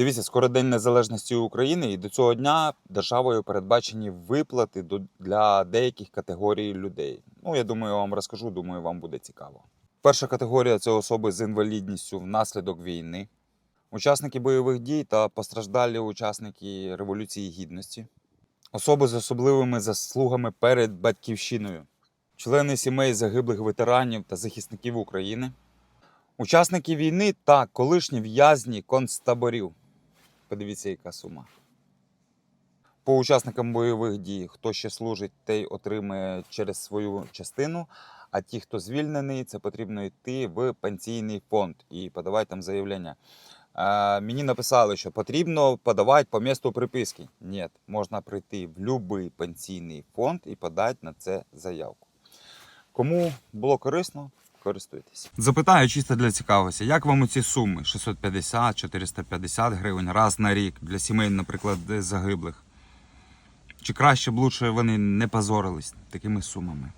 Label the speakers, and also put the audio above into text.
Speaker 1: Дивіться, скоро День Незалежності України, і до цього дня державою передбачені виплати для деяких категорій людей. Ну, я думаю, я вам розкажу, думаю, вам буде цікаво. Перша категорія це особи з інвалідністю внаслідок війни, учасники бойових дій та постраждалі учасники Революції Гідності, особи з особливими заслугами перед батьківщиною, члени сімей загиблих ветеранів та захисників України, учасники війни та колишні в'язні концтаборів. Подивіться, яка сума. По учасникам бойових дій, хто ще служить, той отримує через свою частину. А ті, хто звільнений, це потрібно йти в пенсійний фонд і подавати там заявлення. Е, мені написали, що потрібно подавати по місту приписки. Ні, можна прийти в будь-який пенсійний фонд і подати на це заявку. Кому було корисно, користуйтесь. Запитаю чисто для цікавості, як вам ці суми 650, 450 гривень раз на рік для сімей, наприклад, загиблих? Чи краще б лучше вони не позорились такими сумами?